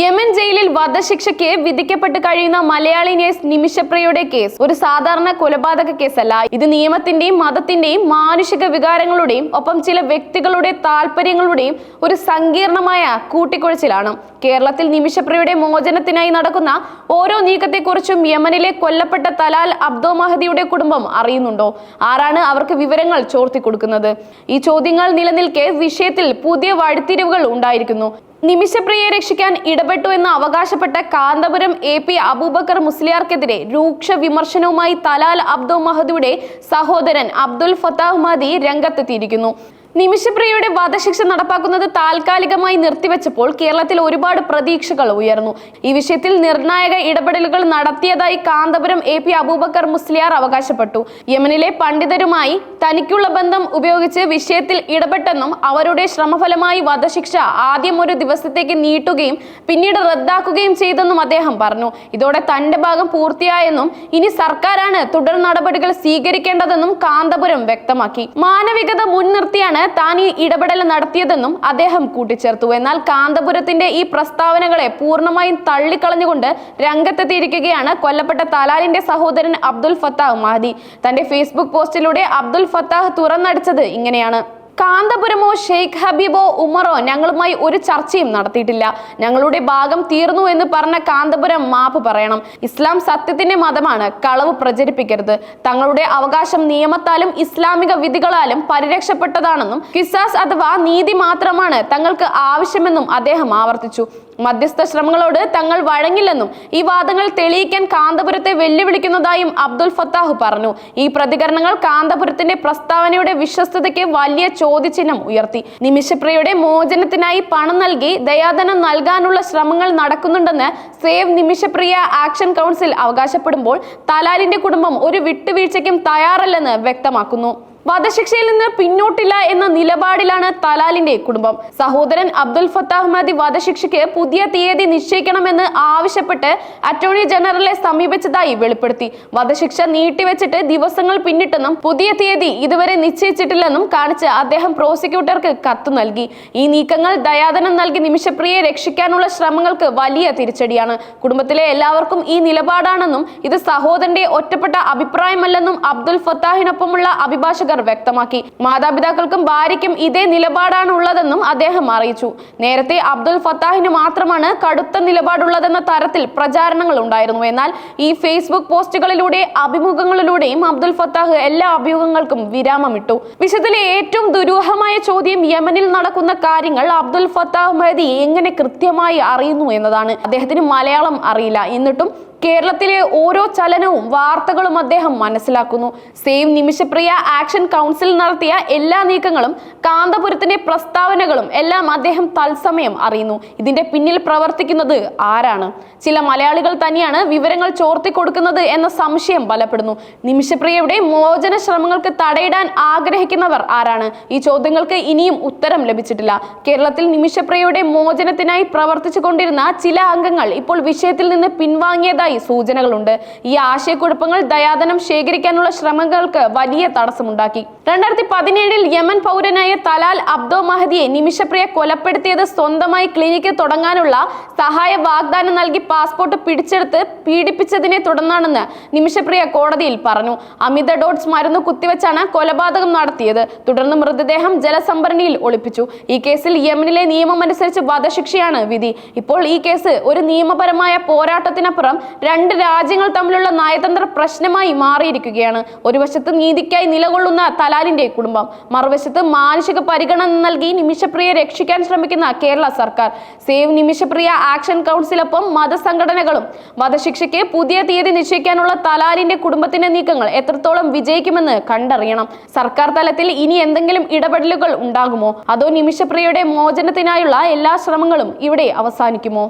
Yemen ജയിലിൽ വധശിക്ഷയ്ക്ക് വിധിക്കപ്പെട്ട് കഴിയുന്ന മലയാളി നേഴ്സ് നിമിഷപ്രിയയുടെ കേസ് ഒരു സാധാരണ കൊലപാതക കേസല്ല. ഇത് നിയമത്തിന്റെയും മതത്തിന്റെയും മാനുഷിക വികാരങ്ങളുടെയും ഒപ്പം ചില വ്യക്തികളുടെ താല്പര്യങ്ങളുടെയും ഒരു സങ്കീർണമായ കൂട്ടിക്കുഴച്ചിലാണ്. കേരളത്തിൽ നിമിഷപ്രിയയുടെ മോചനത്തിനായി നടക്കുന്ന ഓരോ നീക്കത്തെക്കുറിച്ചും യമനിലെ കൊല്ലപ്പെട്ട തലാൽ അബ്ദോ മഹദിയുടെ കുടുംബം അറിയുന്നുണ്ടോ? ആരാണ് അവർക്ക് വിവരങ്ങൾ ചോർത്തി കൊടുക്കുന്നത് ഈ ചോദ്യങ്ങൾ നിലനിൽക്കെ വിഷയത്തിൽ പുതിയ വഴിത്തിരിവുകൾ ഉണ്ടായിരിക്കുന്നു. നിമിഷപ്രിയയെ രക്ഷിക്കാൻ ഇടപെട്ടു എന്ന് അവകാശപ്പെട്ട കാന്തപുരം എ പി അബൂബക്കർ മുസ്ലിയാർക്കെതിരെ രൂക്ഷ വിമർശനവുമായി തലാൽ അബ്ദു മഹദിയുടെ സഹോദരൻ അബ്ദുൽ ഫത്താഹ് മഹദി രംഗത്തെത്തിയിരിക്കുന്നു. നിമിഷപ്രിയയുടെ വധശിക്ഷ നടപ്പാക്കുന്നത് താൽക്കാലികമായി നിർത്തിവെച്ചപ്പോൾ കേരളത്തിൽ ഒരുപാട് പ്രതീക്ഷകൾ ഉയർന്നു. ഈ വിഷയത്തിൽ നിർണായക ഇടപെടലുകൾ നടത്തിയതായി കാന്തപുരം എ പി അബൂബക്കർ മുസ്ലിയാർ അവകാശപ്പെട്ടു. യമനിലെ പണ്ഡിതരുമായി തനിക്കുള്ള ബന്ധം ഉപയോഗിച്ച് വിഷയത്തിൽ ഇടപെട്ടെന്നും അവരുടെ ശ്രമഫലമായി വധശിക്ഷ ആദ്യം ഒരു ദിവസത്തേക്ക് നീട്ടുകയും പിന്നീട് റദ്ദാക്കുകയും ചെയ്തെന്നും അദ്ദേഹം പറഞ്ഞു. ഇതോടെ തന്റെ ഭാഗം പൂർത്തിയായെന്നും ഇനി സർക്കാരാണ് തുടർ നടപടികൾ സ്വീകരിക്കേണ്ടതെന്നും കാന്തപുരം വ്യക്തമാക്കി. മാനവികത മുൻനിർത്തിയാണ് താൻ ഈ ഇടപെടൽ നടത്തിയതെന്നും അദ്ദേഹം കൂട്ടിച്ചേർത്തു. എന്നാൽ കാന്തപുരത്തിന്റെ ഈ പ്രസ്താവനകളെ പൂർണമായും തള്ളിക്കളഞ്ഞുകൊണ്ട് രംഗത്തെത്തിയിരിക്കുകയാണ് കൊല്ലപ്പെട്ട തലാലിന്റെ സഹോദരൻ അബ്ദുൽ ഫത്താഹ് മഹദി. തന്റെ ഫേസ്ബുക്ക് പോസ്റ്റിലൂടെ അബ്ദുൽ ഫത്താഹ് തുറന്നടിച്ചത് ഇങ്ങനെയാണ്. കാന്തപുരമോ ഷെയ്ഖ് ഹബീബോ ഉമറോ ഞങ്ങളുമായി ഒരു ചർച്ചയും നടത്തിയിട്ടില്ല. ഞങ്ങളുടെ ഭാഗം തീർന്നു എന്ന് പറഞ്ഞ കാന്തപുരം മാപ്പ് പറയണം. ഇസ്ലാം സത്യത്തിന്റെ മതമാണ്. കളവ് പ്രചരിപ്പിക്കരുത്. തങ്ങളുടെ അവകാശം നിയമത്താലും ഇസ്ലാമിക വിധികളാലും പരിരക്ഷപ്പെട്ടതാണെന്നും കിസാസ് അഥവാ നീതി മാത്രമാണ് തങ്ങൾക്ക് ആവശ്യമെന്നും അദ്ദേഹം ആവർത്തിച്ചു. മധ്യസ്ഥ ശ്രമങ്ങളോട് തങ്ങൾ വഴങ്ങില്ലെന്നും ഈ വാദങ്ങൾ തെളിയിക്കാൻ കാന്തപുരത്തെ വെല്ലുവിളിക്കുന്നതായും അബ്ദുൽ ഫത്താഹ് പറഞ്ഞു. ഈ പ്രതികരണങ്ങൾ കാന്തപുരത്തിന്റെ പ്രസ്താവനയുടെ വിശ്വസ്തതയ്ക്ക് വലിയ ചോദ്യചിഹ്നം ഉയർത്തി. നിമിഷപ്രിയയുടെ മോചനത്തിനായി പണം നൽകി ദയാധനം നൽകാനുള്ള ശ്രമങ്ങൾ നടക്കുന്നുണ്ടെന്ന് സേവ് നിമിഷപ്രിയ ആക്ഷൻ കൗൺസിൽ അവകാശപ്പെടുമ്പോൾ തലാലിന്റെ കുടുംബം ഒരു വിട്ടുവീഴ്ചയ്ക്കും തയ്യാറല്ലെന്ന് വ്യക്തമാക്കുന്നു. വധശിക്ഷയിൽ നിന്ന് പിന്നോട്ടില്ല എന്ന നിലപാടിലാണ് തലാലിന്റെ കുടുംബം. സഹോദരൻ അബ്ദുൽ ഫത്താഹ് മഹദി വധശിക്ഷയ്ക്ക് പുതിയ തീയതി നിശ്ചയിക്കണമെന്ന് ആവശ്യപ്പെട്ട് അറ്റോർണി ജനറലെ സമീപിച്ചതായി വെളിപ്പെടുത്തി. വധശിക്ഷ നീട്ടിവെച്ചിട്ട് ദിവസങ്ങൾ പിന്നിട്ടെന്നും പുതിയ തീയതി ഇതുവരെ നിശ്ചയിച്ചിട്ടില്ലെന്നും കാണിച്ച് അദ്ദേഹം പ്രോസിക്യൂട്ടർക്ക് കത്ത് നൽകി. ഈ നീക്കങ്ങൾ ദയാദനം നൽകി നിമിഷപ്രിയെ രക്ഷിക്കാനുള്ള ശ്രമങ്ങൾക്ക് വലിയ തിരിച്ചടിയാണ്. കുടുംബത്തിലെ എല്ലാവർക്കും ഈ നിലപാടാണെന്നും ഇത് സഹോദരന്റെ ഒറ്റപ്പെട്ട അഭിപ്രായമല്ലെന്നും അബ്ദുൽ ഫത്താഹിനൊപ്പമുള്ള അഭിഭാഷകർ വ്യക്തമാക്കി. മാതാപിതാക്കൾക്കും ഭാര്യയ്ക്കും ഇതേ നിലപാടാണ് ഉള്ളതെന്നും അദ്ദേഹം അറിയിച്ചു. നേരത്തെ അബ്ദുൽ ഫത്താഹിന് മാത്രമാണ് കടുത്ത നിലപാടുള്ളതെന്ന തരത്തിൽ പ്രചാരണങ്ങൾ ഉണ്ടായിരുന്നു. എന്നാൽ ഈ ഫേസ്ബുക്ക് പോസ്റ്റുകളിലൂടെ അഭിമുഖങ്ങളിലൂടെയും അബ്ദുൽ ഫത്താഹ് എല്ലാ അഭിമുഖങ്ങൾക്കും വിരാമമിട്ടു. വിഷയത്തിലെ ഏറ്റവും ദുരൂഹമായ ചോദ്യം യമനിൽ നടക്കുന്ന കാര്യങ്ങൾ അബ്ദുൽ ഫത്താഹ് മഹദി എങ്ങനെ കൃത്യമായി അറിയുന്നു എന്നതാണ്. അദ്ദേഹത്തിന് മലയാളം അറിയില്ല. എന്നിട്ടും കേരളത്തിലെ ഓരോ ചലനവും വാർത്തകളും അദ്ദേഹം മനസ്സിലാക്കുന്നു. സെയിം നിമിഷപ്രിയ ആക്ഷൻ കൗൺസിൽ നടത്തിയ എല്ലാ നീക്കങ്ങളും കാന്തപുരത്തിന്റെ പ്രസ്താവനകളും എല്ലാം അദ്ദേഹം തത്സമയം അറിയുന്നു. ഇതിന്റെ പിന്നിൽ പ്രവർത്തിക്കുന്നത് ആരാണ്? ചില മലയാളികൾ തന്നെയാണ് വിവരങ്ങൾ ചോർത്തി കൊടുക്കുന്നത് എന്ന സംശയം ബലപ്പെടുന്നു. നിമിഷപ്രിയയുടെ മോചന ശ്രമങ്ങൾക്ക് തടയിടാൻ ആഗ്രഹിക്കുന്നവർ ആരാണ്? ഈ ചോദ്യങ്ങൾക്ക് ഇനിയും ഉത്തരം ലഭിച്ചിട്ടില്ല. കേരളത്തിൽ നിമിഷപ്രിയയുടെ മോചനത്തിനായി പ്രവർത്തിച്ചു കൊണ്ടിരുന്ന ചില അംഗങ്ങൾ ഇപ്പോൾ വിഷയത്തിൽ നിന്ന് പിൻവാങ്ങിയതായി ഉള്ളതായി സൂചനകളുണ്ട്. ഈ ആശയക്കുഴപ്പങ്ങൾ ദയാധനം ശേഖരിക്കാനുള്ള ശ്രമങ്ങൾക്ക് വലിയ തടസ്സമുണ്ടാക്കി. രണ്ടായിരത്തി പതിനേഴിൽ യമൻ പൗരനായ തലാൽ അബ്ദോ മഹദിയെ നിമിഷപ്രിയ കൊലപ്പെടുത്തിയത് സ്വന്തമായി ക്ലിനിക്ക് തുടങ്ങാനുള്ള സഹായ വാഗ്ദാനം നൽകി പാസ്പോർട്ട് പിടിച്ചെടുത്ത് പീഡിപ്പിച്ചതിനെ തുടർന്നാണെന്ന് നിമിഷപ്രിയ കോടതിയിൽ പറഞ്ഞു. അമിത ഡോട്ട്സ് മരുന്ന് കുത്തിവെച്ചാണ് കൊലപാതകം നടത്തിയത്. തുടർന്ന് മൃതദേഹം ജലസംഭരണിയിൽ ഒളിപ്പിച്ചു. ഈ കേസിൽ യമനിലെ നിയമമനുസരിച്ച് വധശിക്ഷയാണ് വിധി. ഇപ്പോൾ ഈ കേസ് ഒരു നിയമപരമായ പോരാട്ടത്തിനപ്പുറം രണ്ട് രാജ്യങ്ങൾ തമ്മിലുള്ള നയതന്ത്ര പ്രശ്നമായി മാറിയിരിക്കുകയാണ്. ഒരു വശത്ത് നീതിക്കായി നിലകൊള്ളുന്ന തലാലിന്റെ കുടുംബം മറുവശത്ത് മാനുഷിക പരിഗണന നൽകി നിമിഷപ്രിയ രക്ഷിക്കാൻ ശ്രമിക്കുന്ന കേരള സർക്കാർ. സേവ് നിമിഷപ്രിയ ആക്ഷൻ കൗൺസിലൊപ്പം മതസംഘടനകളും വധശിക്ഷയ്ക്ക് പുതിയ തീയതി നിശ്ചയിക്കാനുള്ള തലാലിന്റെ കുടുംബത്തിന്റെ നീക്കങ്ങൾ എത്രത്തോളം വിജയിക്കുമെന്ന് കണ്ടറിയണം. സർക്കാർ തലത്തിൽ ഇനി എന്തെങ്കിലും ഇടപെടലുകൾ ഉണ്ടാകുമോ? അതോ നിമിഷപ്രിയയുടെ മോചനത്തിനായുള്ള എല്ലാ ശ്രമങ്ങളും ഇവിടെ അവസാനിക്കുമോ?